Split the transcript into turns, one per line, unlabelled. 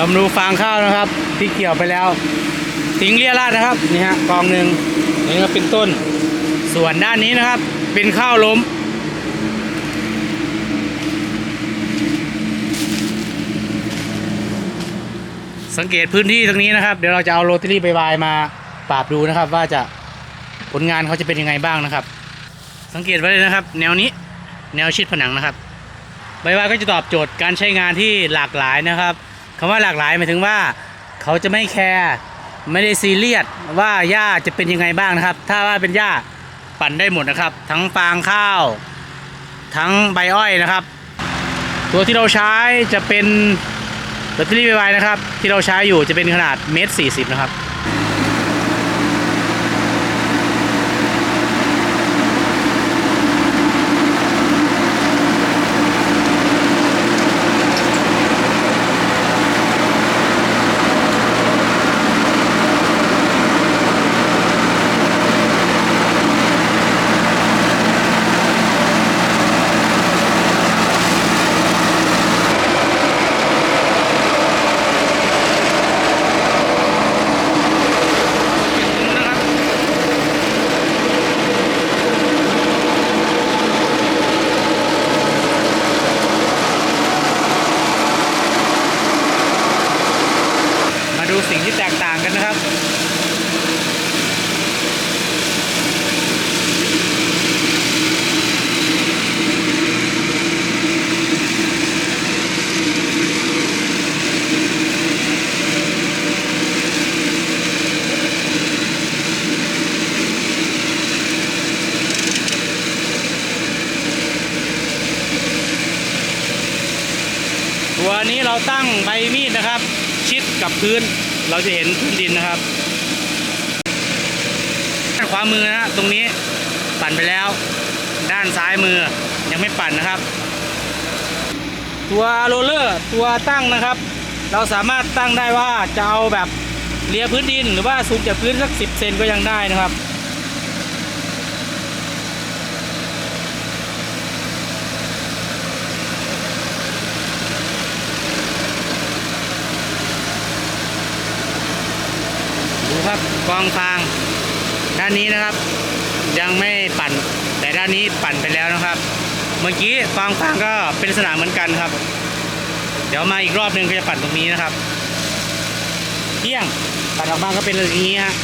เรามาดูฟางข้าวนะครับ ที่เกี่ยวไปแล้ว ทิ้งเรียราดนะครับนี่ฮะกองหนึ่งนี่ก็เป็นต้น ส่วนด้านนี้นะครับ เป็นข้าวล้ม สังเกตพื้นที่ตรงนี้นะครับ เดี๋ยวเราจะเอาโรตารี่ใบวายมาปราบดูนะครับ ว่าจะผลงานเขาจะเป็นยังไงบ้างนะครับ สังเกตไว้เลยนะครับ แนวนี้แนวชิดผนังนะครับใบวายก็จะตอบโจทย์การใช้งานที่หลากหลายนะครับ คำว่าหลากหลายหมายถึงว่า เขาจะไม่แคร์ไม่ได้ซีเรียสว่าหญ้าจะเป็นยังไงบ้างนะครับ ถ้าว่าเป็นหญ้าปั่นได้หมดนะครับ ทั้งฟางข้าว ทั้งใบอ้อยนะครับ ตัวที่เราใช้จะเป็นแบตเตอรี่ใบวายนะครับ ที่เราใช้อยู่จะเป็นขนาดเมตรสี่สิบนะครับ แตกต่างกันนะครับ ตัวนี้เราตั้งใบมีดนะครับ กับพื้น เราจะเห็นพื้นดินนะครับด้านขวามือนะตรงนี้ปั่นไปแล้ว ด้านซ้ายมือยังไม่ปั่นนะครับ ตัวโรลเลอร์ตัวตั้งนะครับ เราสามารถตั้งได้ว่าจะเอาแบบเลียพื้นดิน หรือว่าสูงจากพื้นสักสิบเซนก็ยังได้นะครับ ดูครับ กองฟาง ด้านนี้นะครับ ยังไม่ปั่น แต่ด้านนี้ปั่นไปแล้วนะครับ เมื่อกี้กองฟางก็เป็นสนามเหมือนกันครับ เดี๋ยวมาอีกรอบหนึ่งก็จะปั่นตรงนี้นะครับเที่ยงปั่นออกมาก็เป็นอย่างนี้ฮะ